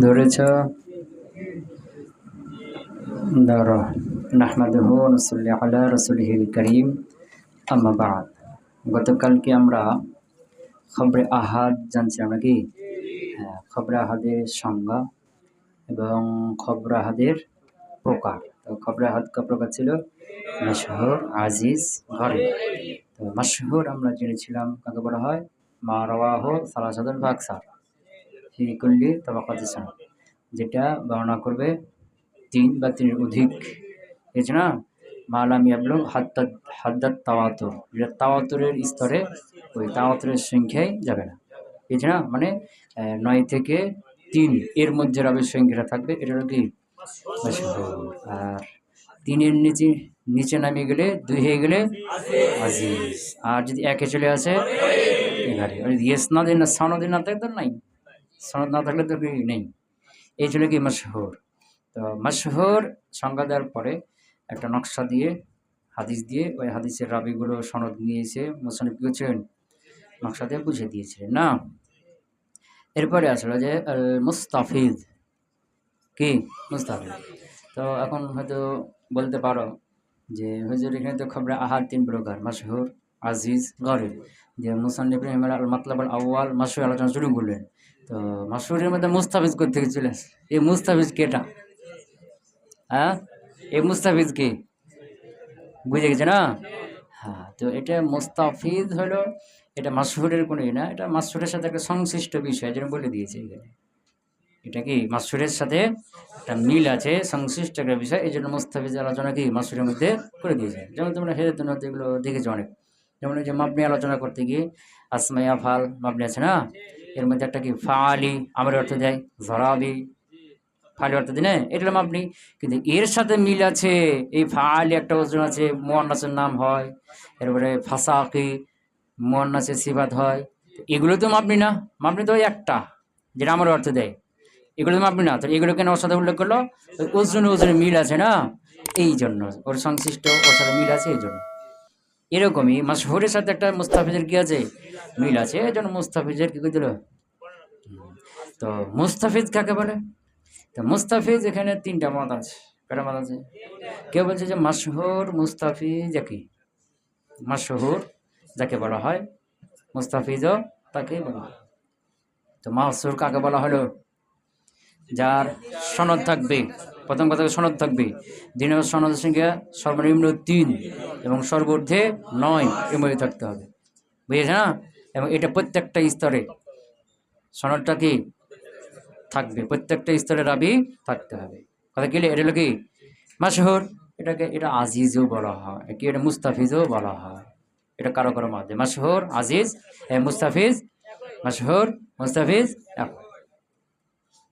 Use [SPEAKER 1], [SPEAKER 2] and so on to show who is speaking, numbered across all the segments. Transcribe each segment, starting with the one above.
[SPEAKER 1] ধরেছ। ধরো, নাহমাদুহু নসল্লি আলা রসুলহিল করিম আমাবাদ বাদ। গতকালকে আমরা খবরে আহাদ জানছিলাম নাকি? হ্যাঁ খবরে আহাদের সংজ্ঞা এবং খবর আহাদের প্রকার। তো খবরে আহাদ কা প্রকার ছিল? মাশহুর, আজিজ ঘরে তো মাশহুর আমরা জেনেছিলাম, কাকে বলা হয়? মা রওয়াহ সালাসাদুল বাকসার ফিকুল্লি তবাকাতি সানাদ যেটা বর্ণনা করবে তিন বা তিনের অধিক। হয়েছে না মালাম ইয়াবলু হাদ্দাত হাদ্দাত তাওয়াতুর, যেটা তাওয়াতুরের স্তরে, ওই তাওয়াতুরের সংখ্যায় যাবে না। হয়েছে না মানে নয় থেকে তিন এর মধ্যে রবের সংখ্যাটা থাকবে, এটা হলো কি? আর তিনের নিচে নিচে নামিয়ে গেলে দুই হয়ে গেলে আজিজ। আর যদি একে চলে আসে এগারে ইয়েস না দিন না সনদিন না থাকলে তো নাই। সনদ না থাকলে তো কি নেই। এই জন্য কি মশহুর। তো মশহুর সংজ্ঞা দেওয়ার পরে একটা নকশা দিয়ে, হাদিস দিয়ে ওই হাদিসের রাবিগুলো সনদ নিয়েছে মোসানিফ গেছেন নকশা দিয়ে বুঝে দিয়েছিলেন। না। এরপরে আসলে যে আল মুস্তাফিজ কি? মুস্তাফিজ তো এখন হয়তো বলতে পারো যে হুজুর এখানে তো খবরে আহার তিন প্রকার মাসহুর আজিজ, গরিব। যে মুসান্নিফ রহিমাল আল মাতলাব আল আউয়াল মাসহুর আলোচনা শুরু করলেন। তো মাসুরের মধ্যে মুস্তাফিজ করতে আসে? এই মুস্তাফিজ কেটা? হ্যাঁ? এই মুস্তাফিজ কে? বুঝে গেছে না? হ্যাঁ তো এটা মুস্তাফিজ হলো, এটা মাসুরের কোনো ইয়ে না, এটা মাসুরের সাথে একটা সংশ্লিষ্ট বিষয় যেন বলে দিয়েছে এখানে। এটা কি মাসুরের সাথে একটা মিল আছে, সংশ্লিষ্ট একটা বিষয়, এই জন্য মুস্তাফিজ আলোচনা কি মাসুরের মধ্যে করে দিয়েছে। যেমন তোমরা হেরে তোমরা এগুলো দেখেছ অনেক। যেমন এই যে মাবনি আলোচনা করতে গিয়ে আসমাইয়া ফাল মাবনি আছে না? এর মধ্যে একটা কি ফালি, আমার অর্থ দেয় জরাবি। ফালি অর্থ দিনে এটা হলো মাবনি কিন্তু এর সাথে মিল আছে, এই ফালি একটা ওজন আছে, মোয়ান্নাসের নাম হয়। এরপরে ফাসাকি, মোয়ান্নাসের সিবাত হয়। এগুলো তো মাপনি না। মাপনি তো একটা, যেটা আমার অর্থ দেয়। এগুলো তো মাপনি না। তো এগুলো কেন ওর সাথে উল্লেখ করল? ওজনে ওজনে মিল আছে না? এই জন্য। ওর সংশ্লিষ্ট ওর সাথে মিল আছে এই জন্য। এরকমই মাসহুরের সাথে একটা মুস্তাফিজের কি আছে? মিল আছে। এই জন্য মুস্তাফিজের কি করে দিল তো মুস্তাফিজ কাকে বলে? তো মুস্তাফিজ এখানে তিনটা মত আছে। কটা মত আছে? কেউ বলছে যে মাসহুর মুস্তাফিজ একই। মাসহুর যাকে বলা হয়, মুস্তাফিজও তাকেই বলা হয়। তো মাসুর কাকে বলা হলো? যার সনদ থাকবে প্রথম কথা সনদ থাকবে। দিন সনদের সংখ্যা সর্বনিম্ন তিন এবং সর্বর্ধে নয় মধ্যে থাকতে হবে। বুঝেছে না? এবং এটা প্রত্যেকটা স্তরে সনদটা কি? থাকবে। প্রত্যেকটা স্তরে রাবি থাকতে হবে। কথা কি এটা হলো কি? মাসহুর এটাকে এটা আজিজও বলা হয়। কি এটা মুস্তাফিজও বলা হয়। এটা কারও কারও মাধ্যমে মাসহুর আজিজ মুস্তাফিজ মাসহুর মুস্তাফিজ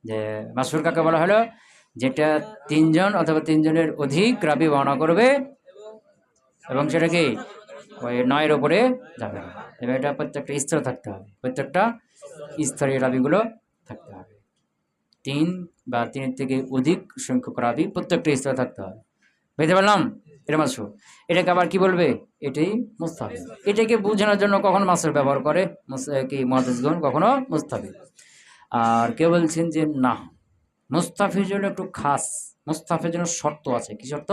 [SPEAKER 1] যে মাসহুর কাকে বলা হলো? যেটা তিনজন অথবা তিনজনের অধিক রাবি বর্ণনা করবে এবং সেটা কি? ওই নয়ের ওপরে যাবে। এবার এটা প্রত্যেকটা স্তরে থাকতে হবে। প্রত্যেকটা স্তরে রাবিগুলো থাকতে হবে। তিন বা তিনের থেকে অধিক সংখ্যক রাবি প্রত্যেকটা স্তরে থাকতে হবে। বুঝতে পারলাম? এটা মাসুর এটাকে আবার কি বলবে? এটাই মুস্তাফিজ এটাকে বোঝানোর জন্য কখন মাসুর ব্যবহার করে মুস- কি মহাদিসগণ কখনো মুস্তাফিজ আর কেউ বলছেন যে না। মুস্তাফিজ হলো একটু খাস। মুস্তাফিজ জন্য শর্ত আছে। কি শর্ত?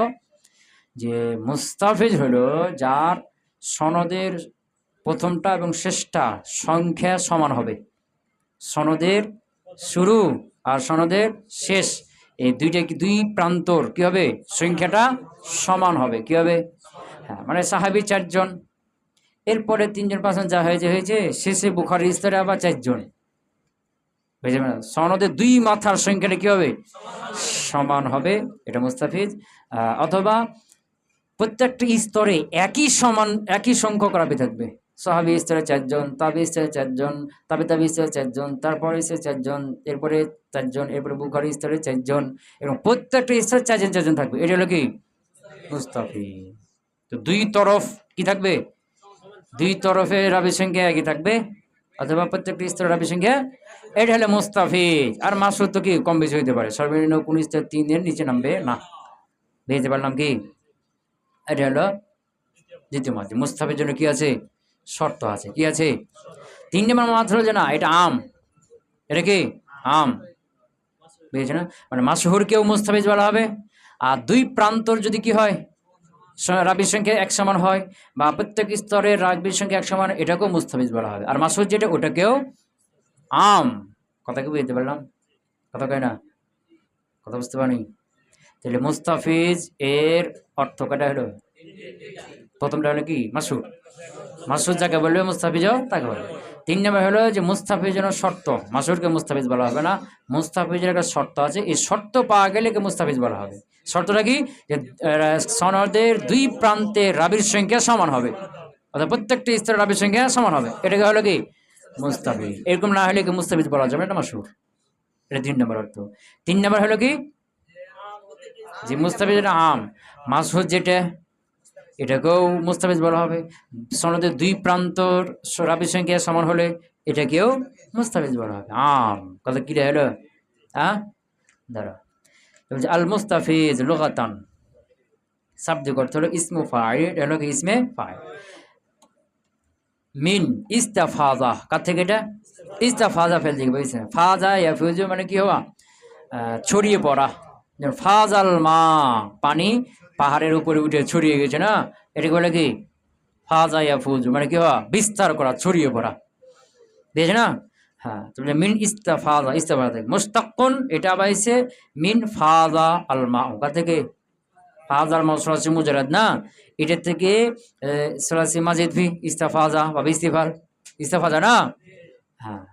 [SPEAKER 1] যে মুস্তাফিজ হলো যার সনদের প্রথমটা এবং শেষটা সংখ্যা সমান হবে। সনদের শুরু আর সনদের শেষ এই দুইটা কি দুই প্রান্তর কি হবে? সংখ্যাটা সমান হবে। কি হবে? হ্যাঁ মানে সাহাবি চারজন। এরপরে তিনজন পাঁচজন যা হয়েছে হয়েছে। শেষে বুখারির স্তরে আবার চারজন। পারলেন? সনদের দুই মাথার সংখ্যাটা কি হবে? সমান হবে, এটা মুস্তাফিজ। অথবা প্রত্যেকটা স্তরে একই সমান, একই সংখ্যক রাবি থাকবে। সাহাবি স্তরে চারজন, তাবি স্তরে চারজন, তাবে তাবি স্তরে চারজন, তারপরে স্তরে চারজন, এরপরে চারজন, এরপরে বুখারি স্তরে চারজন এবং প্রত্যেকটা স্তরে চারজন চারজন থাকবে। এটা হলো কি? মুস্তাফি তো দুই তরফ কি থাকবে? দুই তরফে রাবির সংখ্যা একই থাকবে, অথবা প্রত্যেকটা স্তরে রাবির সংখ্যা এটা হলো মুস্তাফিজ। আর মাসুদ তো কি? কম বেশি হইতে পারে। সর্বনিম্ন কোন স্তর তিনের নিচে নামবে। না, বুঝতে পারলাম কি? এটা হলো দ্বিতীয় মাধ্যম। মুস্তাফের জন্য কি আছে? শর্ত আছে। কি আছে? তিন নম্বর মাত্র যে না, এটা আম। এটা কি? আম। বুঝেছে না? মানে মাসহুরকেও মুস্তাফিজ বলা হবে। আর দুই প্রান্তর যদি কি হয়? রাবির সংখ্যা এক সমান হয়। বা প্রত্যেক স্তরের রাবির সংখ্যা এক সমান এটাকেও মুস্তাফিজ বলা হবে। আর মাসহুর যেটা, ওটাকেও আম। কথা কি বুঝতে পারলাম? কথা কয় না? কথা বুঝতে পারি তাহলে মুস্তাফিজ এর অর্থ কটা হলো? প্রথমটা হলো কি? মাসুর মাসুর যাকে বলবে, মুস্তাফিজও তাকে বলবে। তিন নম্বর হলো যে মুস্তাফিজ মুস্তাফিজের শর্ত। মাসুরকে মুস্তাফিজ বলা হবে না। মুস্তাফিজের একটা শর্ত আছে। এই শর্ত পাওয়া গেলে কে মুস্তাফিজ বলা হবে। শর্তটা কি? যে সনদের দুই প্রান্তে রাবির সংখ্যা সমান হবে। অর্থাৎ প্রত্যেকটি স্তরের রাবির সংখ্যা সমান হবে। এটাকে হলো কি? মুস্তাফিজ। এরকম না হলে কি মুস্তাফিজ বলা যাবে এটা মাসুর এটা তিন নম্বর অর্থ। তিন নম্বর হলো কি? যে মুস্তাফিজ এটা আম। মাসহুদ যেটা, এটাকেও মুস্তাফিজ বলা হবে। সনদের দুই প্রান্তর রাবির সংখ্যা সমান হলে এটাকেও মুস্তাফিজ বলা হবে। আম। কথা কি হলো? হ্যাঁ? দাঁড়া। এবার আল মুস্তাফিজ লোকাতান শাব্দিক অর্থ হলো ইসমু ফাইল। এটা হলো ইসমে ফাইল। মিন, ইস্তাফাজা। কার থেকে এটা? ইস্তাফাজা ফেল দিকে, বুঝছেন? ফাজা, ইয়া ফিউজু মানে কি হওয়া? ছড়িয়ে পড়া। যেমন ফাজাল মা, পানি পাহাড়ের উপরে উঠে ছড়িয়ে গেছে না? এটাকে বলে কি? ফাজা, ইয়া, ফুজু মানে কি হওয়া? বিস্তার করা, ছড়িয়ে পড়া। বুঝেছে না? হ্যাঁ তাহলে মিন ইস্তাফাজা ইস্তাফাজা। থেকে মুস্তাকুন এটা পাইছে মিন ফাজা আল মা ওকা থেকে? ফাজার মসরাসি মুজারাদ না? এটার থেকে সরাসি মাজিদ ভি ইস্তাফাজা বা ইস্তিফার, ইস্তাফাজা, না? হ্যাঁ।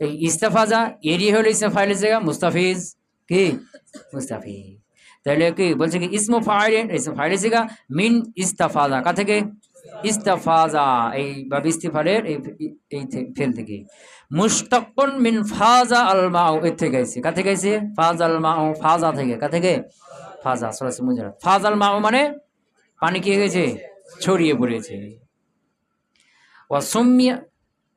[SPEAKER 1] তো ইস্তাফাজা, এরই হলো ইস্তাফাইলের জায়গা, মুস্তাফিজ, কি? মুস্তাফিজ। তাহলে কি, বলছে কি, ইসমু ফাইল, ইসমু জায়গা, মিন ইস্তাফাজা কা থেকে? ইস্তাফাজা, এই বা ইস্তিফারের এই এই ফেল থেকে। মুস্তাকুন মিন ফাজা আল মাউ এর থেকে আইছে। কা থেকে আইছে? ফাজাল মাউ ফাজা থেকে। কা থেকে? ফাজা সরাসরি মুজারাদ ফাজাল মাউ মানে পানি কি গেছে, ছড়িয়ে পড়েছে। ওয়াসুমিয়া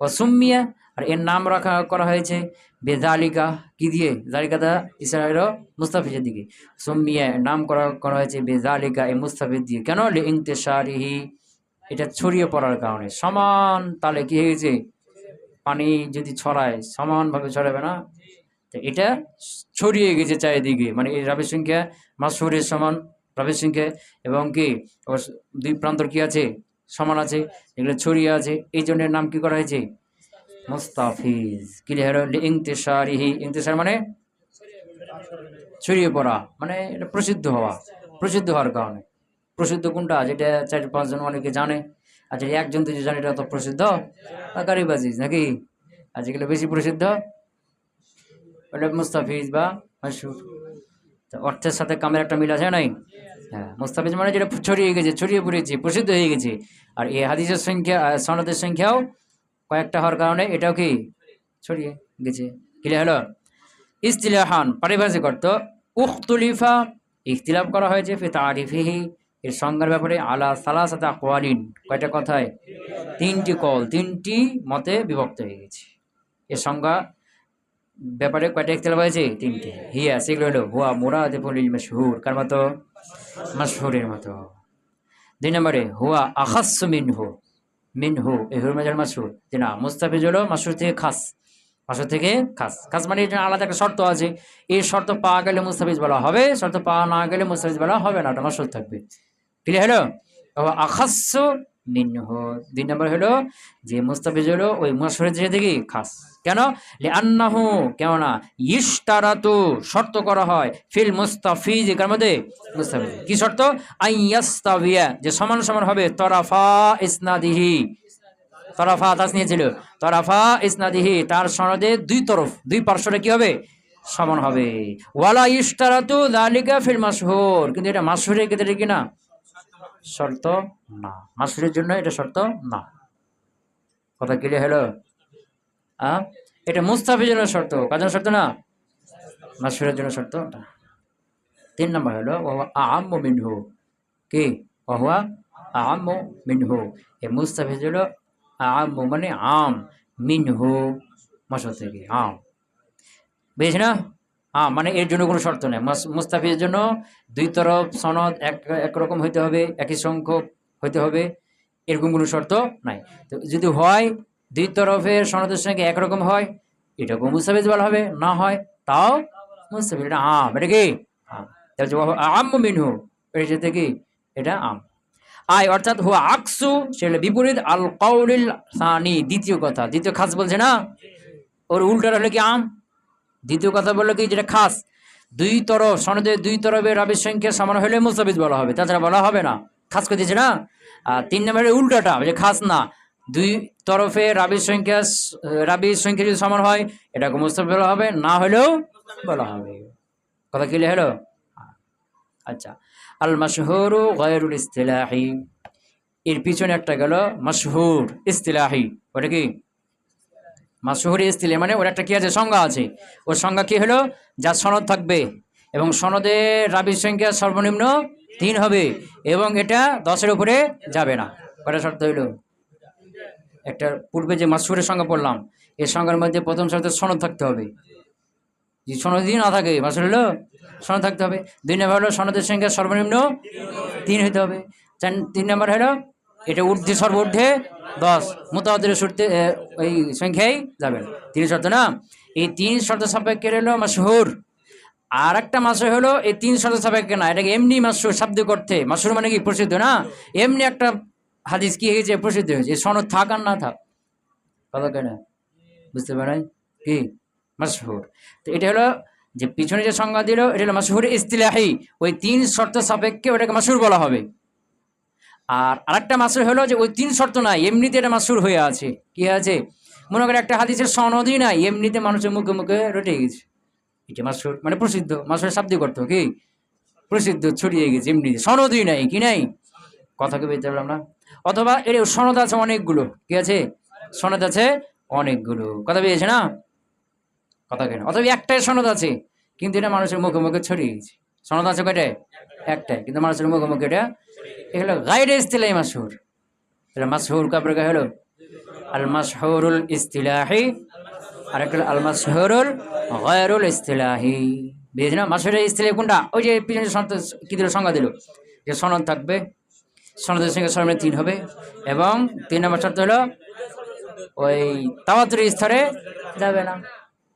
[SPEAKER 1] ওয়াসুমিয়া আর এর নাম রাখা করা হয়েছে বেদালিকা। কি দিয়ে? জালিকাটা ইসরায়েল মুস্তাফিজের দিকে। সুমিয়া নাম করা করা হয়েছে বেদালিকা এ মুস্তাফিজ দিয়ে। কেন? লে ইংতেসারিহি এটা ছড়িয়ে পড়ার কারণে। সমান তালে কি হয়েছে পানি যদি ছড়ায়, সমানভাবে ছড়াবে না? তো এটা ছড়িয়ে গেছে চারিদিকে। মানে এই রাবির সংখ্যা মাসুরের সমান, রাবির সংখ্যা। এবং কি দুই প্রান্তর কি আছে? সমান আছে। এগুলো ছড়িয়ে আছে। এই জন্য নাম কি করা হয়েছে? মুস্তাফিজ। ক্লিয়ার ইংতেসারিহি ইংতেসার মানে ছড়িয়ে পড়া। মানে এটা প্রসিদ্ধ হওয়া। প্রসিদ্ধ হওয়ার কারণে। প্রসিদ্ধ কোনটা? যেটা চার পাঁচজন অনেকে জানে। আর যেটা একজন দুজন জানে, এটা তো প্রসিদ্ধ। কারিবাজি নাকি? আর যেগুলো বেশি প্রসিদ্ধ ওটা মুস্তাফিজ বা মাসুর অর্থের সাথে কামের একটা মিল আছে নাই? হ্যাঁ মুস্তাফিজ মানে যেটা ছড়িয়ে গেছে, ছড়িয়ে পড়েছে, প্রসিদ্ধ হয়ে গেছে। আর এই হাদিসের সংখ্যা সনদের সংখ্যাও কয়েকটা হওয়ার কারণে এটাও কি ছড়িয়ে গেছে। ক্লিয়ার হলো? ইস্তিলাহান, পারিভাষিক অর্থ, উখতুলিফা, ইখতিলাফ করা হয়েছে, ফি তারিফিহি, এর সংজ্ঞার ব্যাপারে আলা সালাসাতা কোয়ালিন কয়টা কথায়? তিনটি কল, তিনটি মতে বিভক্ত হয়ে গেছে। এর সংজ্ঞা ব্যাপারে কয়টা ইখতিলাফ হয়েছে? তিনটে। হিয়া সেগুলো হলো হুয়া মুরাদ ফলিল মশহুর কার মতো? মশহুরের মতো। দুই নম্বরে, হুয়া আখাস মিনহু। মিনহু এই হুর মেজাল মাসুর যে না, মুস্তাফিজ হলো মাসুর থেকে খাস। মাসুর থেকে খাস। খাস মানে এটা আলাদা একটা শর্ত আছে। এই শর্ত পাওয়া গেলে মুস্তাফিজ বলা হবে, শর্ত পাওয়া না গেলে মুস্তাফিজ বলা হবে না। ওটা মাসুর থাকবে। ক্লিয়ার হলো? আখাস মিনহু। দুই নম্বর হলো, যে মুস্তাফিজ হলো ওই মাসুরের যে থেকে খাস। কেন? আন্নাহু কেননা ইশতারাতু, শর্ত করা হয় ফিল মুস্তাফিজ কার মধ্যে মুস্তাফিজ। কি শর্ত? আইয়াস্তাবিয়া যে সমান সমান হবে, তরাফা ইসনাদিহি। তরাফা তাস নিয়েছিল। তরাফা ইসনাদিহি, তার সনদে দুই তরফ, দুই পার্শ্বটা কি হবে? সমান হবে। ওয়ালা ইশতারাতু যালিকা ফিল মাশহুর। কিন্তু এটা মাশহুরের ক্ষেত্রে কি না? শর্ত না। মাশহুরের জন্য এটা শর্ত না। কথা ক্লিয়ার হলো? এটা মুস্তাফির জন্য শর্ত। কাজের শর্ত না? মাসুরের জন্য শর্ত। তিন নম্বর হলো আম মিনহু। কি? ওহুয়া আম মিনহু। এ মুস্তাফিজ হলো আম মানে আম, মিনহু। মাসুর থেকে আম। বুঝেছি না? হ্যাঁ মানে এর জন্য কোনো শর্ত নেই। মাস- মুস্তাফিজের জন্য দুই তরফ সনদ এক একরকম হইতে হবে, একই সংখ্যক হইতে হবে। এরকম কোনো শর্ত নাই। তো যদি হয় দুই তরফের সনদের সঙ্গে একরকম হয় এটাকেও মুস্তাফিজ বলা হবে? না হয়, তাও মুস্তাফিজ। এটা আম, এটা কি? আম। মিনহু। এটা সাথে কি? এটা আম। আয়, অর্থাৎ হুয়া আকসু সেটা বিপরীত, আল কৌলিল সানি, দ্বিতীয় কথা। দ্বিতীয় খাস বলছে না? ওর উল্টার হলো কি আম? দ্বিতীয় কথা বলল কি? যেটা খাস। দুই তরফ সনদের দুই তরফের রাবির সংখ্যা সমান হলে মুস্তাফিজ বলা হবে। তাছাড়া বলা হবে না। খাস করে দিয়েছে না? আর তিন নম্বরের উল্টাটা, যে খাস না। দুই তরফে রাবির সংখ্যা রাবির সংখ্যা যদি সমান হয় এটাকে মুস্তাফিজ বলা হবে? না হলেও বলা হবে। কথা ক্লিয়ার হলো? আচ্ছা। আল মাশহুরু গায়রুল ইস্তিলাহি। এর পিছনে একটা গেল মাশহুর ইস্তিলাহি। ওটা কি? মাশহুর ইস্তিলাহি মানে ওর একটা কি আছে? সংজ্ঞা আছে। ওর সংজ্ঞা কি হলো? যা সনদ থাকবে। এবং সনদে রাবির সংখ্যা সর্বনিম্ন তিন হবে এবং এটা দশের উপরে যাবে না। কটা শর্ত হইল? একটা পূর্বে যে মাসুরের সঙ্গে পড়লাম, এর সংজ্ঞার মধ্যে প্রথম শর্তে সনদ থাকতে হবে। যদি সনদই না থাকে, মাসুর হলো, সনদ থাকতে হবে। দুই নম্বর হলো সনদের সংখ্যা সর্বনিম্ন তিন হতে হবে। চার, তিন নম্বর হলো এটা ঊর্ধ্বে সর্বঊর্ধ্বে দশ মোতাবাদের সূর্তে ওই সংখ্যাই যাবে। তিন শর্ত না? এই তিন শর্ত সাপেক্ষে হলো মাসহুর আর একটা মাসুর হলো এই তিন শর্ত সাপেক্ষে না, এটাকে এমনি মাসুর শব্দ করতে। মাসুর মানে কি? প্রসিদ্ধ না? এমনি একটা হাদিস কি হয়েছে প্রসিদ্ধ হয়েছে? সনদ থাক আর না থাক। কথা কেন বুঝতে পারেন কি? মাসহুর তো এটা হলো যে পিছনে যে সংজ্ঞা দিল, এটা হলো মাসহুর ইস্তিলাহি। ওই তিন শর্ত সাপেক্ষে ওটাকে মাসুর বলা হবে। আর আরেকটা মাসুর হলো যে ওই তিন শর্ত নাই, এমনিতে এটা মাসুর হয়ে আছে। কি আছে? মনে করে একটা হাদিসের সনদই নাই, এমনিতে মানুষের মুখে মুখে রটে গেছে। এটা মাসুর মানে প্রসিদ্ধ। মাসুরের শাব্দিক অর্থ কি? প্রসিদ্ধ ছড়িয়ে গেছে, এমনিতে। সনদই নাই, কি নাই? কথাকে বেরতে পারলাম না। অথবা এর সনদ আছে অনেকগুলো। কি আছে? সনদ আছে অনেকগুলো। কথা পেয়েছে না? কথা কেন? অথবা একটাই সনদ আছে, কিন্তু এটা মানুষের মুখে মুখে ছড়িয়ে গেছে। সনদ আছে কয়টাই একটাই, কিন্তু মানুষের মুখে মুখে এটা এগুলো গাইডে ইস্তিলাই মাসহুর এটা মাসহুর কাপড় হলো আল মাসহুরুল ইস্তিলাহি আর একটা আল মাসহুরুল গায়রুল ইস্তিলাহি। বুঝেছি না? মাসহুরের ইস্তিলাহি কোনটা? ওই যে পিছনে কি দিল? সংজ্ঞা দিল। যে সনদ থাকবে সনদের সঙ্গে সরমে তিন হবে। এবং তিন নম্বর শর্ত হলো, ওই তাওয়াতুরি স্তরে যাবে না।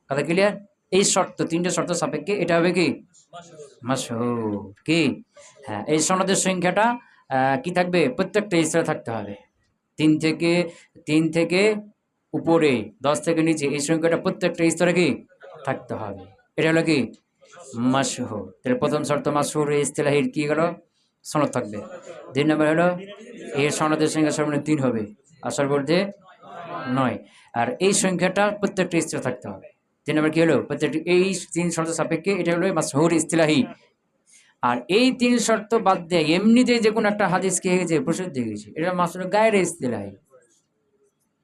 [SPEAKER 1] কথা ক্লিয়ার এই শর্ত, তিনটে শর্ত সাপেক্ষে, এটা হবে কি? মাসহুর কি? হ্যাঁ এই সনদের সংখ্যাটা কি থাকবে? প্রত্যেকটা স্তরে থাকতে হবে। তিন থেকে তিন থেকে উপরে, দশ থেকে নিচে, এই সংখ্যাটা প্রত্যেকটা স্তরে কি? থাকতে হবে। এটা হলো কি? মাসহুর তাহলে প্রথম শর্ত মাসহুর ইস্তেলাহির কি গেল সনদ থাকবে। দুই নম্বর হলো, এর সনদের সংখ্যা সর্বনিম্ন তিন হবে আসর বলতে নয়। আর এই সংখ্যাটা প্রত্যেকটা স্তরে থাকতে হবে। তিন নম্বর কি হলো? প্রত্যেকটি এই তিন শর্ত সাপেক্ষে এটা হলো মাসহুর ইস্তিলাহি। আর এই তিন শর্ত বাদ দিয়ে এমনিতে যে কোনো একটা হাদিস কে গেছে? প্রসিদ্ধ হয়ে গেছে। এটা মাসুর গায়ের ইস্তিলাহি।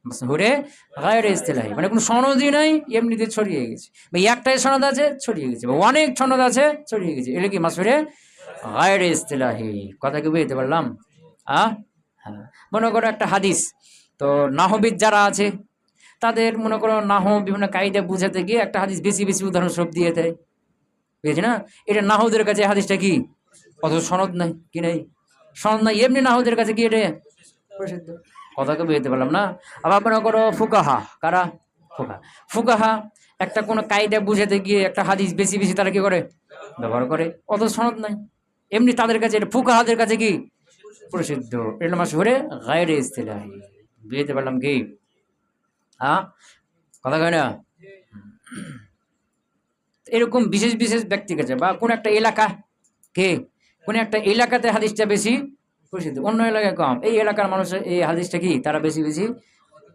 [SPEAKER 1] মাসহুরে গায়ের ইস্তিলাহি। মানে কোনো সনদই নাই, এমনিতে ছড়িয়ে গেছে। বা একটাই সনদ আছে, ছড়িয়ে গেছে। বা অনেক সনদ আছে, ছড়িয়ে গেছে। এটা কি মাসুরে গায়ের ইস্তিলাহি। কথা কি বুঝতে পারলাম? আ? হ্যাঁ। মনে করো একটা হাদিস। তো নাহবিদ যারা আছে, তাদের মনে করো নাহ বিভিন্ন কায়দা বুঝাতে গিয়ে একটা হাদিস বেশি বেশি উদাহরণস্বরূপ দিয়ে দেয়। বুঝেছি না? এটা নাহদের কাছে হাদিসটা কি? অত সনদ নাই, কি নাই? সনদ নাই, এমনি নাহদের কাছে কি এটা প্রসিদ্ধ? কথাকে বুঝতে পারলাম না? আবার মনে করো ফুকাহা, কারা? ফুকা ফুকাহা একটা কোনো কায়দা বুঝাতে গিয়ে একটা হাদিস বেশি বেশি তারা কি করে? ব্যবহার করে। অত সনদ নাই। এমনি তাদের কাছে, এটা ফুকাহাদের কাছে কি? প্রসিদ্ধ। এটা মাস ঘুরে গায়ের ইস্তিলাহি। বুঝতে পারলাম কি? হ্যাঁ? কথা কয় না? এরকম বিশেষ বিশেষ ব্যক্তি কাছে বা কোন একটা এলাকা, কে? কোন একটা এলাকাতে হাদিসটা বেশি প্রসিদ্ধ। অন্য এলাকায় কম। এই এলাকার মানুষের এই হাদিসটা কি? তারা বেশি বেশি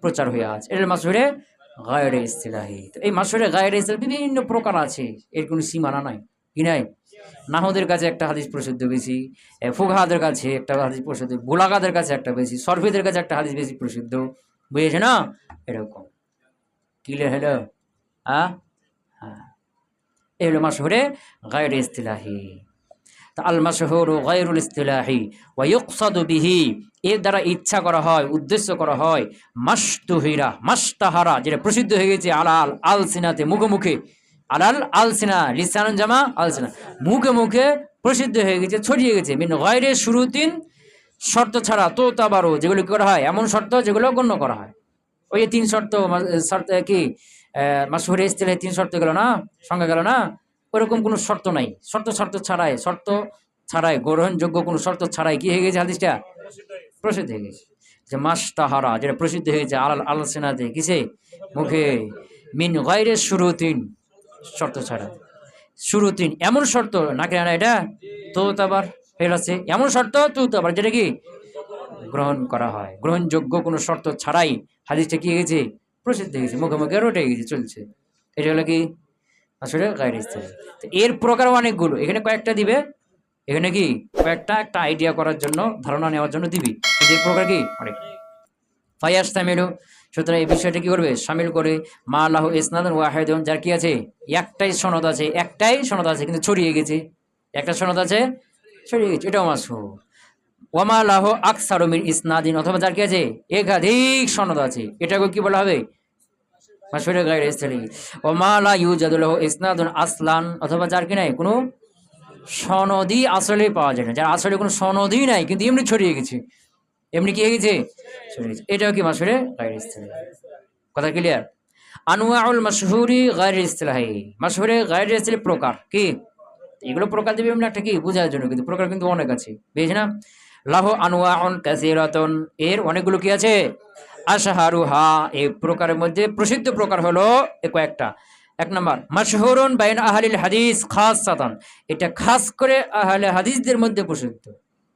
[SPEAKER 1] প্রচার হয়ে আছে। এটা মাসুরে গায়ের ইস্তিলাহি। তো এই মাসুরে গায়ের ইস্তিলাহ বিভিন্ন প্রকার আছে। এর কোনো সীমানা নাই। কি নাই? নাহদের কাছে একটা হাদিস প্রসিদ্ধ বেশি এ, ফুকহাদের কাছে একটা হাদিস প্রসিদ্ধ বুলাগাদের কাছে একটা বেশি সরফিদের কাছে একটা হাদিস বেশি প্রসিদ্ধ। বুঝেছে না? এরকম। ক্লিয়ার হলো? আ? হ্যাঁ। এই হলো মাসহুরে গায়ের ইস্তিলাহি। তা আল মাসহুর গায়রুল ইস্তিলাহি ওয়া ইউকসাদু বিহি এর দ্বারা ইচ্ছা করা হয় উদ্দেশ্য করা হয় মাস্তুহিরা মাস্তাহারা যেটা প্রসিদ্ধ হয়ে গেছে আলাল আল সিনাতে মুখে মুখে আলাল আল সিনা লিসানুন জামা আল সিনা মুখে মুখে প্রসিদ্ধ হয়ে গেছে, ছড়িয়ে গেছে। মিন গায়রে শুরুতিন, শর্ত ছাড়া তো তাবারও যেগুলো কি করা হয়, এমন শর্ত যেগুলো গণ্য করা হয়। ওই তিন শর্ত শর্ত কি? মাসহুরে ইস্তিলাহি তিন শর্ত গেল না? সঙ্গে গেল না? ওরকম কোনো শর্ত নাই। শর্ত শর্ত ছাড়াই শর্ত ছাড়াই, গ্রহণযোগ্য কোনো শর্ত ছাড়াই কি হয়ে গেছে হাদিসটা? প্রসিদ্ধ হয়ে গেছে। যে মাস তাহারা যেটা প্রসিদ্ধ হয়েছে আল আলোচনাতে কিসে? মুখে। মিন গাইরে শুরুতিন শর্ত ছাড়া। শুরুতিন এমন শর্ত, না কেন এটা? তো আবার ফেল আছে। এমন শর্ত তো আবার যেটা কি? গ্রহণ করা হয়। গ্রহণযোগ্য কোনো শর্ত ছাড়াই হাদিসটা কি গেছে প্রসিদ্ধ হয়ে গেছে মুখে মুখে রটে গেছে চলছে। এটা হলো কি? আসলে ইস্তেফা তো এর প্রকার অনেকগুলো। এখানে কয়েকটা দিবে। এখানে কি? কয়েকটা, একটা আইডিয়া করার জন্য, ধারণা নেওয়ার জন্য দিবি। এর প্রকার কি? অনেক। ফায়াস তামিলু সুতরাং এই বিষয়টা কি করবে? সামিল করে মা আল্লাহ ইসনাদন ওয়াহেদন, যার কি আছে? একটাই সনদ আছে, একটাই সনদ আছে, কিন্তু ছড়িয়ে গেছে। একটা সনদ আছে, ছড়িয়ে গেছে, এটাও মাসু ওয়ামা আল্লাহ আকসার মিন ইসনাদিন, অথবা যার কি আছে? একাধিক সনদ আছে। এটাকে কি বলা হবে? মাসুরে গাইড ইসলামি ওমা লা ইউজাদুল্লাহ ইসনাদুন আসলান, অথবা যার কি নাই? কোনো আসলে পাওয়া যায় না। যার আসলে কোনো সনদই নাই, কিন্তু এমনি ছড়িয়ে গেছে। এমনি কি হয়ে গেছে এটাও কি মাসুরে? গাইড ইসলামি কথা ক্লিয়ার আনোয়াউল মাসহুরি গাইর ইসলাহি মাসহুরে গাইর ইসলাহি প্রকার। কি? এগুলো প্রকার দেবে এমনি একটা কি? বোঝার জন্য কিন্তু। প্রকার কিন্তু অনেক আছে। বুঝছি না? লাহ আনোয়াউন কাসিরাতন। এর অনেকগুলো কি আছে? আশাহারুহা। এই প্রকারের মধ্যে প্রসিদ্ধ প্রকার হলো কয়েকটা। এক নম্বর, মাশহুরুন বাইন আহলিল হাদিস খাস সাতান এটা খাস করে আহলে হাদিসদের মধ্যে প্রসিদ্ধ।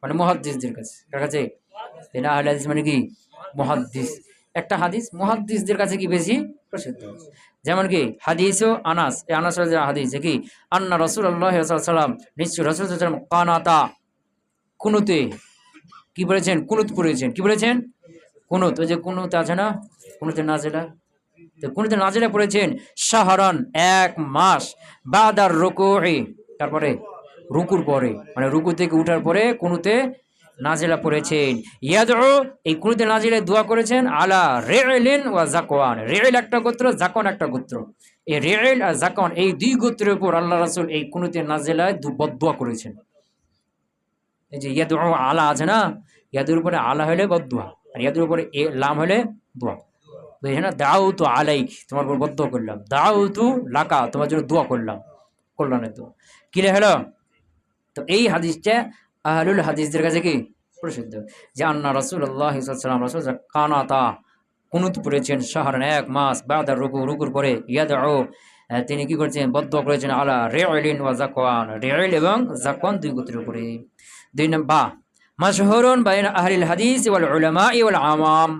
[SPEAKER 1] মানে মুহাদ্দিসদের কাছে। কাছে? আহলে হাদিস মানে কি? মুহাদ্দিস। একটা হাদিস, মুহাদ্দিসদের কাছে কি বেশি? প্রসিদ্ধ। যেমন কি, হাদিস ও আনাস। এই আনাস হাদিস কি? আন্না রাসূলুল্লাহ সাল্লাল্লাহু সাল্লাম নিশ্চয় রাসূল কানাতা, কুনুতে। কি বলেছেন? কুনুত পড়েছেন। কি বলেছেন? কুনুত। ওই যে কুনুত আছে না? কুনুতে নাজেলা। তো কুনুতে নাজেলা পড়েছেন শাহরান এক মাস বাদার রুকুই। তারপরে রুকুর পরে। মানে রুকু থেকে উঠার পরে কুনুতে নাজেলা পড়েছেন ইয়াদউ, এই কুনুতে নাজেলে দোয়া করেছেন, আলা রেলিন ওয়া জাকওয়ান রেল একটা গোত্র জাকওয়ান একটা গোত্র। এই রেল আর জাকওয়ান এই দুই গোত্রের উপর আল্লাহ রাসূল এই কুনুতে নাজেলায় বদদোয়া করেছেন। এই যে ইয়াদু আলা আছে না? ইয়াদের উপরে আলা হলে বদুয়া আর ইয়াদের উপরে এ লাম হলে দোয়া। বুঝছি না দাও তো আলাইক, তোমার উপর বদ্ধ করলাম। দাও তু লাকা, তোমার জন্য দোয়া করলাম, কল্যাণের দোয়া। কিরে হলো? তো এই হাদিসটা আহলুল হাদিসদের কাছে কি? প্রসিদ্ধ। যে আন্না রসুল্লাহ সাল্লাম রসুল কানাতা, কুনুত পড়েছেন শাহরান এক মাস, বাদার রুকু, রুকুর পরে ইয়াদ তিনি কি করেছেন? বদ্ধ করেছেন আলা রেলিন ওয়া জাকওয়ান রেল এবং জাকওয়ান দুই গোত্রের উপরে। দুই নম্বর বা, মাশহুরুন বাইন আহলিল হাদিস ওয়াল উলামা ওয়াল আওয়াম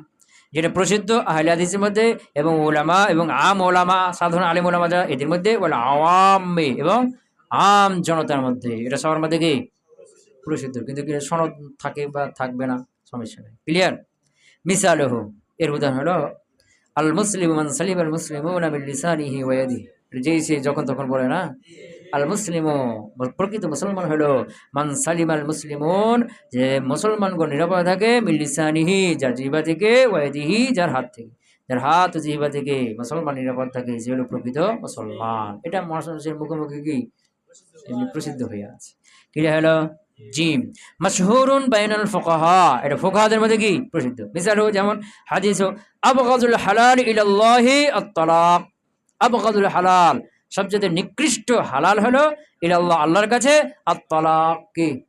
[SPEAKER 1] যেটা প্রসিদ্ধ আহলে হাদিসের মধ্যে এবং ওলামা এবং আম ওলামা সাধারণ আলিম ওলামা এদের মধ্যে ওয়াল আওয়ামে এবং আম জনতার মধ্যে। এটা সবার মধ্যে কি? প্রসিদ্ধ কিন্তু সনদ থাকে বা থাকবে না, সমস্যা নেই। ক্লিয়ার মিসালহু। এর উদাহরণ হলো আল মুসলিম মান সালিম আল মুসলিম লিসানিহি ওয়া ইয়াদিহি। যেই সে যখন তখন বলে না আল মুসলিম প্রকৃত মুসলমান হলো, মান সালিম আল মুসলিমুন যে মুসলমানগণ নিরাপদ থাকে মিল্লিসানিহি যার জিহ্বা থেকে ওয়াদিহি যার হাত থেকে। যার হাত জিহ্বা থেকে মুসলমান নিরাপদ থাকে যে হলো প্রকৃত মুসলমান। এটা মানুষের মুখোমুখি কি? এমনি প্রসিদ্ধ হয়ে আছে। ক্লিয়ার হলো? জিম মাশহুরুন বাইনাল ফুকাহা। এটা ফুকাহাদের মধ্যে কি? প্রসিদ্ধ। মিসাল যেমন হাদিস আবগাজুল হালাল ইলাল্লাহি আত-তালাক। আবগাজুল হালাল। সবচেয়ে নিকৃষ্ট হালাল হলো, ইলাল্লাহ, আল্লাহর কাছে আত-তালাক কি?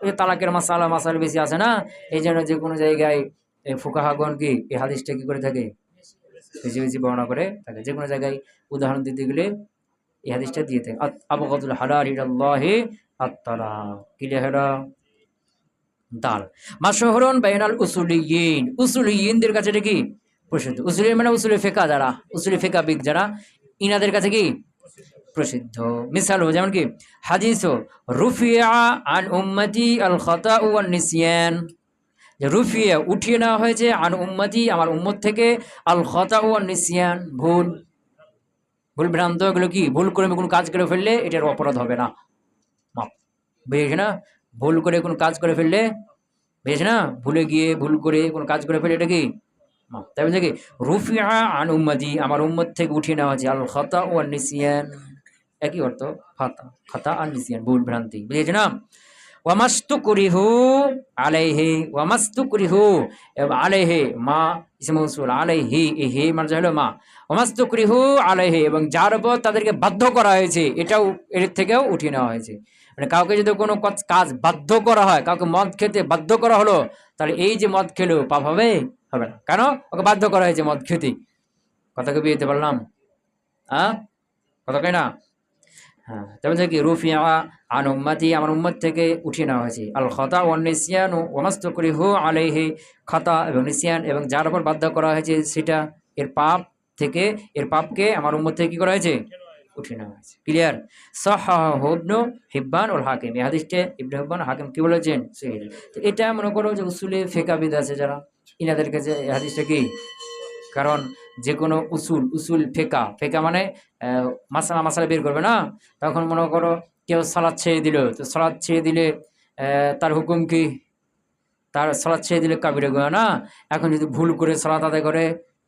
[SPEAKER 1] এই তালাকের মাসালা, মাসাল বেশি আছে না? এই জন্য যে কোনো জায়গায় এই ফুকাহাগণ কি, এই হাদিসটা কি করে থাকে? বেশি বেশি বর্ণনা করে থাকে। যে কোনো জায়গায় উদাহরণ দিতে গেলে এই হাদিসটা দিয়ে থাকে। আবগাজুল হালাল ইলাল্লাহি কাছে প্রসিদ্ধ। মানে উসুলি ফিকা যারা যারা, ইনাদের কাছে কি? প্রসিদ্ধ। যেমন কি? হাদিস রুফিয়া আন যে রুফিয়া, উঠিয়ে নেওয়া হয়েছে আন উম্মতি আমার উম্মত থেকে আল খাতা নিসিয়ান। ভুল। ভুল ভ্রান্ত, এগুলো কি? ভুল করে কোনো কাজ করে ফেললে এটার অপরাধ হবে না। বুঝেছি না? ভুল করে কোনো কাজ করে ফেললে, বুঝেছি না? ভুলে গিয়ে ভুল করে কোনো কাজ করে ফেলে এটা কি? তাই বলছে কি? রুফিয়া আন উম্মাদি, আমার উম্মদ থেকে উঠিয়ে নেওয়া হয়েছে। আল খাতা ও নিসিয়ান। একই অর্থ খাতা খাতা আর নিসিয়ান, ভুল ভ্রান্তি। বুঝেছি না? ওয়ামাস্তু কুরিহু আলাইহি, ওয়ামাস্তু কুরিহু আলাইহি মা ইসমুসুল হে মানে হলো মা। ওয়ামাস্তু কুরিহু আলাইহি, এবং যার উপর তাদেরকে বাধ্য করা হয়েছে, এটাও এর থেকেও উঠিয়ে নেওয়া হয়েছে। মানে কাউকে যদি কোনো কাজ বাধ্য করা হয়, কাউকে মদ খেতে বাধ্য করা হলো, তাহলে এই যে মদ খেলো, পাপ হবে? হবে না। কেন? ওকে বাধ্য করা হয়েছে মদ খেতে। কথা কবি দিতে পারলাম হ্যাঁ কথা কই না? হ্যাঁ তেমন কি, রুফিয়া আন উম্মতি, আমার উম্মত থেকে উঠিয়ে নেওয়া হয়েছে। আল খতা ও নিসিয়ান ও ওমাস্ত করি হু খতা এবং নিসিয়ান এবং যার উপর বাধ্য করা হয়েছে সেটা এর পাপ থেকে, এর পাপকে আমার উম্মত থেকে কী করা হয়েছে? উঠিয়ে নেওয়া হয়েছে। ক্লিয়ার সাহাবনু হিব্বান ওল হাকিম। এই ইবনে হিব্বান হাকিম কি বলেছেন? সহিহ তো এটা মনে করো যে উসুলে ফেকাবিদ আছে যারা। ইনাদের কাছে হাদিসটা কি? কারণ যে কোনো উসুল উসুল ফেকা ফেকা মানে মাসালা মাসালা বের করবে না? তখন মনে করো কেউ সালাদ ছেড়ে দিল, তো সালাদ ছেড়ে দিলে তার হুকুম কি? তার সালাদ ছেড়ে দিলে কাবিরে গোয়া না? এখন যদি ভুল করে সালাদ আদায় করে,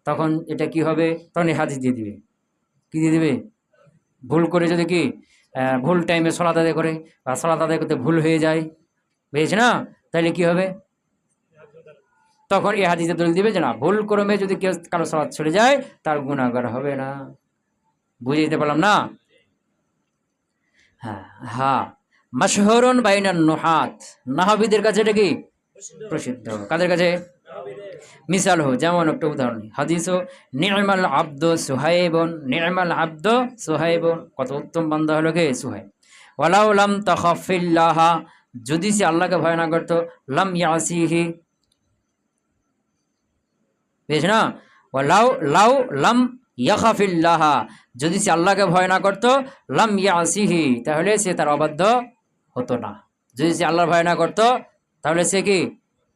[SPEAKER 1] তখন এটা কি হবে? তখন হাদিস দিয়ে দিবে। কি দিয়ে দিবে? ভুল করে যদি কি ভুল টাইমে সলাত আদায় করে, বা সলাত আদায় করতে ভুল হয়ে যায় বুঝেছে না? তাহলে কি হবে? তখন এই হাদিসে দলিল দিবে যে না, ভুল ক্রমে যদি কেউ কারও সলাৎ ছড়ে যায়, তার গুণাগার হবে না। বুঝে দিতে পারলাম না? হ্যাঁ হ্যাঁ। মাসহরুন বাইনান নুহাত। নাহাবিদের কাছে এটা কি? প্রসিদ্ধ। কাদের কাছে? মিসাল হো, যেমন একটা উদাহরণ। হাদিস নির্মাল আব্দ সুহাইবন নির্মাল আব্দ সুহাইবন। কত উত্তম বান্দা হলো কে? সুহাইব। ওয়ালাউ লাম তাখাফিল্লাহা। যদি সে আল্লাহকে ভয় না করতো, লাম ইয়াসিহি বুঝেছ না? ও লাউ লাউ লাম ইয়াখাফিল্লাহা। যদি সে আল্লাহকে ভয় না করতো, লাম ইয়াসিহি, তাহলে সে তার অবাধ্য হতো না। যদি সে আল্লাহর ভয় না করতো, তাহলে সে কি?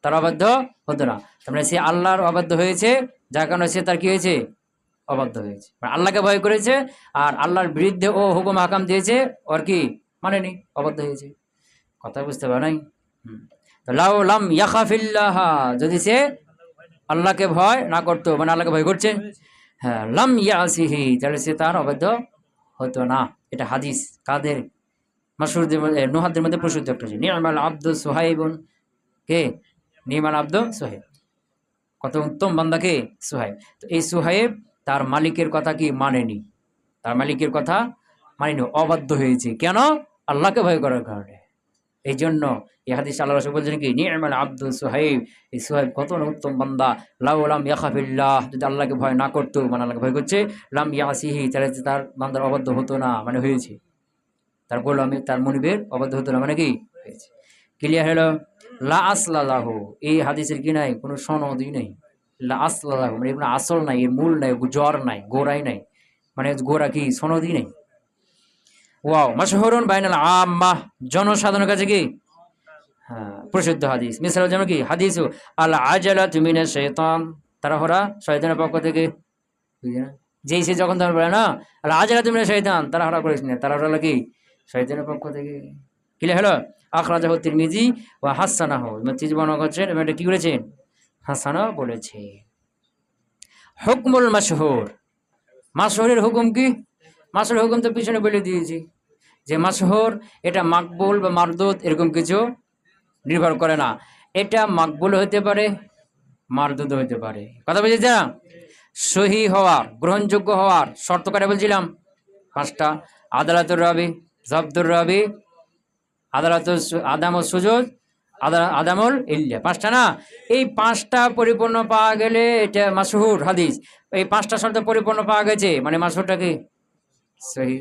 [SPEAKER 1] তার অবাধ্য হতো না। তার মানে সে আল্লাহর অবাধ্য হয়েছে, যার কারণে সে তার কি হয়েছে? অবাধ্য হয়েছে। মানে আল্লাহকে ভয় করেছে, আর আল্লাহর বিরুদ্ধে ও হুকুম হাকাম দিয়েছে, ওর কি? মানেনি, অবাধ্য হয়েছে। কথা বুঝতে পারে নাই? লাউ, লাম ইয়াখাফিল্লাহা, যদি সে আল্লাহকে ভয় না করতো মানে আল্লাহকে ভয় করছে? হ্যাঁ লাম তাহলে সে তার অবাধ্য হতো না। এটা হাদিস, কাদের? মাসুরদের মধ্যে নুহাদের মধ্যে প্রসিদ্ধ একটা নির্মাল আব্দ সোহাইবন। কে? নির্মাল আব্দ সোহেব কত উত্তম বান্দা কে? সোহাইব। তো এই সোহাইব তার মালিকের কথা কি মানেনি? তার মালিকের কথা মানেনি, অবাধ্য হয়েছে। কেন? আল্লাহকে ভয় করার কারণে। এই জন্য এই হাদিস আল্লাহ রসুল বলছেন কি নির্মাল আব্দুল সোহাইব। এই সোহাইব কত উত্তম বান্দা। লাউ লাম ইয়াখাফিল্লাহ। যদি আল্লাহকে ভয় না করতো মানে আল্লাহকে ভয় করছে, লাম ইয়াসিহি, তাহলে তার বান্দার অবাধ্য হতো না মানে হয়েছে। তার গোলামে, তার মনিবের অবাধ্য হতো না মানে কি? হয়েছে। ক্লিয়ার হলো? লা আসলাহ এই হাদিসের কি নাই? কোনো সনদই নেই। লা আসলাহ মানে কোনো আসল নাই, এর মূল নাই, জ্বর নাই, গোড়াই নাই। মানে গোড়া কি? সনদই নেই। ওয়াও মাসহরুন বাইনাল আম্মা, জনসাধারণের কাছে কি? হ্যাঁ প্রসিদ্ধ হাদিস। মিসাল যেমন কি? হাদিস, আল আজালা তুমিনে শৈতান তারা হরা শয়তানের পক্ষ থেকে। না? যেই সে যখন তখন বলে, না, আল আজালা তুমিনে শৈতান তারা হরা করিস না। তারা হরা কি? শয়তানের পক্ষ থেকে। কিলে হলো? আখরাজাহ তিরমিজি ও হাসানাহ। তিরমিজি বর্ণনা করছেন এবং এটা কি করেছেন হাসানা বলেছে। হুকমুল মাসহুর মাসহরের হুকুম কি? মাসহরের হুকুম তো পিছনে বলে দিয়েছি যে মাসহর এটা মাকবুল বা মারদুদ এরকম কিছু নির্ভর করে না। এটা মাকবুল হতে পারে, মারদুদ হতে পারে। কথা বুঝেছে না সহি হওয়ার, গ্রহণযোগ্য হওয়ার শর্ত করে বলছিলাম? পাঁচটা। আদালতুর রবি, জব্দুর রবি আদালত আদাম ও সুযোগ আদা, আদামুল ইল্লা। পাঁচটা না? এই পাঁচটা পরিপূর্ণ পাওয়া গেলে এটা মাসহুর হাদিস। এই পাঁচটা শর্ত পরিপূর্ণ পাওয়া গেছে মানে মাসহুরটা কি? সহি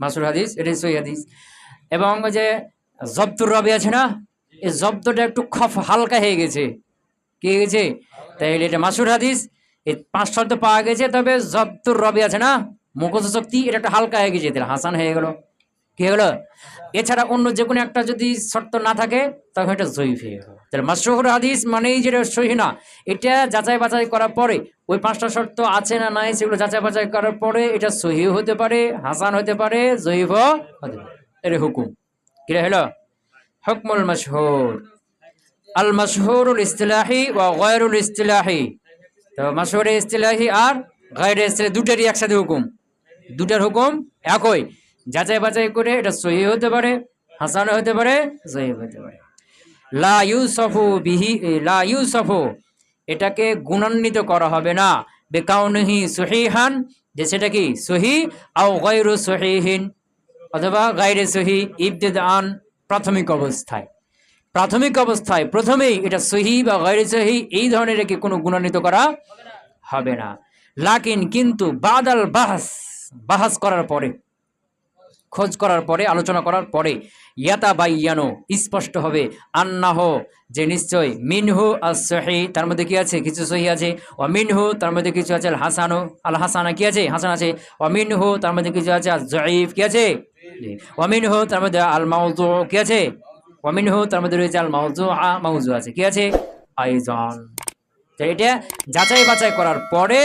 [SPEAKER 1] মাসুর হাদিস, এটাই সহি হাদিস। এবং যে জব্দুর রবি আছে না, এই জব্দটা একটু খফ হালকা হয়ে গেছে। কি গেছে? তাইলে এটা মাসুর হাদিস, এই পাঁচ শর্ত পাওয়া গেছে, তবে জব্দুর রবি আছে না, মুখস্থ শক্তি এটা একটা হালকা হয়ে গেছে, তাহলে হাসান হয়ে গেল। কি হয়ে গেল? এছাড়া অন্য যে কোনো একটা যদি শর্ত না থাকে, তখন এটা জয়ীফ হয়ে গেল। তাহলে মাসরুর হাদিস মানেই যেটা সহি না, এটা যাচাই বাছাই করার পরে ওই পাঁচটা শর্ত আছে না নাই সেগুলো যাচাই বাছাই করার পরে এটা সহি হতে পারে, হাসান হতে পারে, জয়ীফ হতে পারে। হুকুম। কিরা হলো? হুকমুল মাসহুর আল মাসহুরুল ইস্তিলাহি ওয়া গয়রুল ইস্তিলাহি। তো মাসহুর ইস্তিলাহি আর গায়রে ইস্তিলাহি দুটারই একসাথে হুকুম। দুটার হুকুম একই। যাচাই বাছাই করে এটা সহি হতে পারে হাসান হতে পারে জয়ীব হতে পারে। লা ইউসফু বিহি লা ইউসফু, এটাকে গুণান্বিত করা হবে না। বেকাউনহি সহিহান, যে সেটা কি? সহি, আও গৈরু সহিহীন, অথবা গাইরে সহি ইবতেদ আন প্রাথমিক অবস্থায়। প্রাথমিক অবস্থায় প্রথমেই এটা সহি বা গৈরে সহি, এই ধরনের একে কোনো গুণান্বিত করা হবে না। লাকিন কিন্তু বাদাল বাহাস বাহাস করার পরে। খোঁজ করার পরে, আলোচনা করার পরে ইয়াতা বাইয়ানো স্পষ্ট হবে। আন্নাহ, যে নিশ্চয় মিনহু আস সহি তার মধ্যে কি আছে? কিছু সহি আছে। ও মিনহু, তার মধ্যে কিছু আছে আল হাসানো আল হাসানা কি আছে? হাসান আছে। ও মিনহু, তার মধ্যে কিছু আছে আল জয়ীফ কি আছে? ও মিনহু, তার মধ্যে আল মাউজু কি আছে? ও মিনহু, তার মধ্যে রয়েছে আল মাউজু আ মাউজু আছে। কি আছে? আইজন। তো এটা যাচাই বাছাই করার পরে,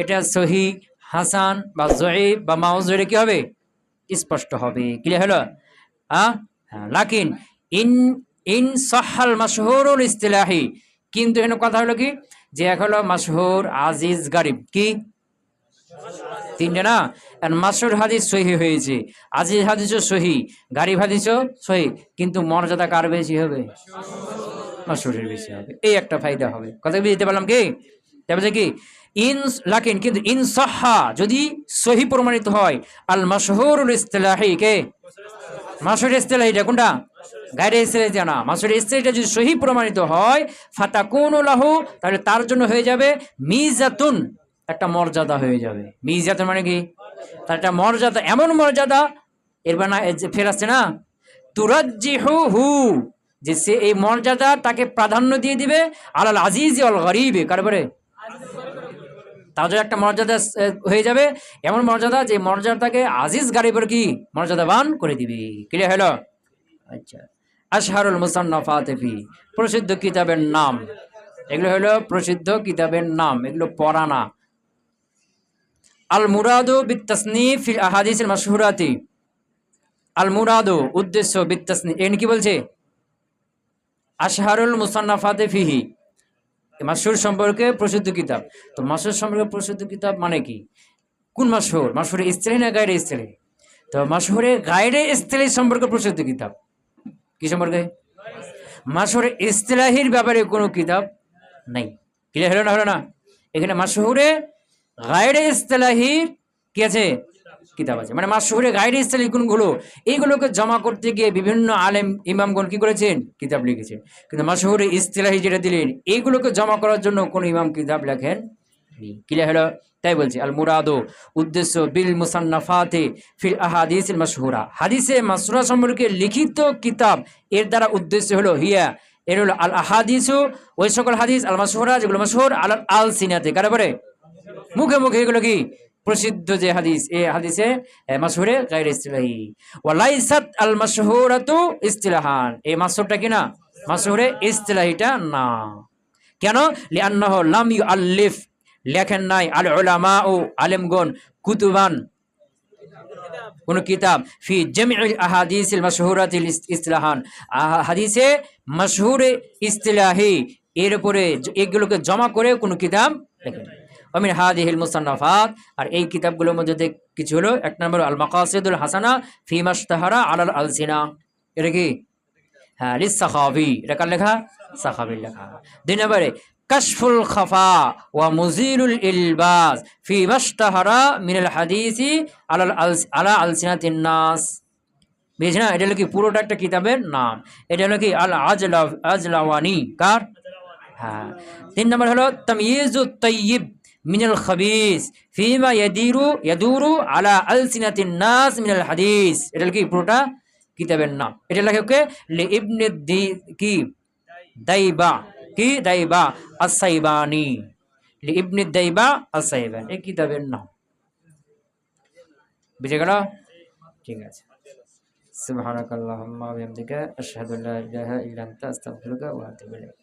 [SPEAKER 1] এটা সহি, হাসান বা জয়ীব বা মাউজু এটা কি হবে? স্পষ্ট হবে। ক্লিয়ার হলো? হ্যাঁ লাকিন, ইন ইন সহাল মাসহুরুল ইস্তিলাহি। কিন্তু এখানে কথা হলো কি? যে এক হলো মাসহুর আজিজ গারিব। কি? তিনটে না? মাসুর হাদিস সহি হয়েছে। আজিজ হাদিসও সহি, গারিব হাদিসও সহি। কিন্তু মর্যাদা কার বেশি হবে? মাসুরের বেশি হবে। এই একটা ফায়দা হবে। কথা বুঝতে পারলাম কি? তারপরে কি? ইন, লাকিন, কিন্তু ইন সাহা, যদি সহি প্রমাণিত হয়, আল মাসহুরুল ইস্তিলাহি কে মাসুর ইস্তিলাহিটা কোনটা? গাইরে ইস্তিলাহিটা না মাসুর ইস্তিলাহিটা যদি সহি প্রমাণিত হয়, ফাতাকুন লাহু, তাহলে তার জন্য হয়ে যাবে মিজাতুন, একটা মর্যাদা হয়ে যাবে। মিজাতুন মানে কি? তার একটা মর্যাদা, এমন মর্যাদা এরবার না এই ফের আসছে না? তুরাজ্জিহু হু যে সে এই মর্যাদা তাকে প্রাধান্য দিয়ে দিবে, আলাল আজিজ অল গরিবে। কারবারে তাদের একটা মর্যাদা হয়ে যাবে। এমন মর্যাদা যে মর্যাদাকে আজিজ গারিবের কি? মর্যাদাবান করে দিবে। ক্লিয়ার হলো? আচ্ছা। আশহারুল মুসান্নাফাতেফি প্রসিদ্ধ কিতাবের নাম। এগুলো হলো প্রসিদ্ধ কিতাবের নাম। এগুলো পড়া না আল মুরাদু বিত্তাসনিফ ফিল আহাদিসিল মাশহুরাতি। আল মুরাদু উদ্দেশ্য বিত্তাসনি এন কি বলছে? আশহারুল মুসান্নাফাতে ফিহি। মাসুর সম্পর্কে প্রসিদ্ধ কিতাব। তো মাসুর সম্পর্কে প্রসিদ্ধ কিতাব মানে কি? কোন মাসুর মাসুরের স্ত্রী না গাইডে স্ত্রী? তো মাসুরের গাইডে স্ত্রী সম্পর্কে প্রসিদ্ধ কিতাব। কি সম্পর্কে? মাসুরের ইস্তিলাহির ব্যাপারে কোনো কিতাব নাই। ক্লিয়ার হলো না? হলো না? এখানে মাসহুরে গাইডে ইস্তিলাহির কি আছে? কিতাব আছে। মানে মাসহুরে গাইডে ইস্তিলাহি কোনগুলো এইগুলোকে জমা করতে গিয়ে বিভিন্ন আলেম, ইমামগণ কি করেছেন? কিতাব লিখেছেন। কিন্তু মাসহুরে ইস্তিলাহি যেটা দিলেন, এইগুলোকে জমা করার জন্য কোন ইমাম কিতাব লেখেন ক্লিয়ার হলো? তাই বলছি আল মুরাদো উদ্দেশ্য, বিল মুসান্নাফাতে ফিল আহাদিস মাসহুরা হাদিসে মাসুরা সম্পর্কে লিখিত কিতাব, এর দ্বারা উদ্দেশ্য হলো হিয়া। এর হলো আল আহাদিসু ওই সকল হাদিস আল মাসহুরা যেগুলো মাসহুর আল আল সিনাতে কারে মুখে মুখে এগুলো কি? প্রসিদ্ধ যে হাদিস, এ হাদিসে মাসহুরে গাইর ইস্তিলাহি। ওয়ালাইসাত আল মাসহুরাতু ইস্তিলাহান। এই মাসহুরটা কি না? মাসহুরে ইস্তিলাহিটা না। কেন? লিআন্নাহু লাম ইউআল্লিফ। লেখেন নাই আল উলামা ও আলেমগণ, কুতুবান। কোন কিতাব। ফি জামিউল আহাদিসিল মাশহুরাতিল ইস- ইসলাহান হাদিসে মাশহুরে ইসতিলাহি। এর উপরে এগুলোকে জমা করে কোনো কিতাব লেখেন অমিন হাদিহিল মুসান্নাফাত। আর এই কিতাবগুলোর মধ্যে কিছু হলো, এক নম্বর আল মাকাসিদুল হাসানা ফি মাশতাহারা আলাল আলসিনা। এটা কি? হ্যাঁ লিস সাখাবি এটা কার লেখা? সাখাবির লেখা। দুই নম্বরে, কাশফুল খাফা ওয়া মুজিরুল ইলবাস ফি মাশতাহারা মিনাল হাদিসি আলাল আলা আলসিনাতিন নাস। বুঝেছি না? এটা হলো কি? পুরোটা একটা কিতাবের নাম। এটা হলো কি? আল আজলা আজলাওয়ানি। কার? হ্যাঁ। তিন নম্বর হলো তাময়িজু তাইয়িব মিনাল খাবিস, ফিমা ইয়াদিরু, ইয়াদুরু আলা আল সিনাতিন নাস মিনাল হাদিস। এটা কি? পুরোটা কিতাবের নাম। এটা লেখে ওকে লে দি, কি? দাইবা। কি? দাইবা আসাইবানি লে ইবনে দাইবা আসাইবান এই কিতাবের নাম। বুঝে গেল? ঠিক আছে। সুবহানাকাল্লাহুম্মা ওয়া বিহামদিকা, আশহাদু আল্লা ইলাহা ইল্লা আনতা, আস্তাগফিরুকা ওয়া আতুবু ইলাইক।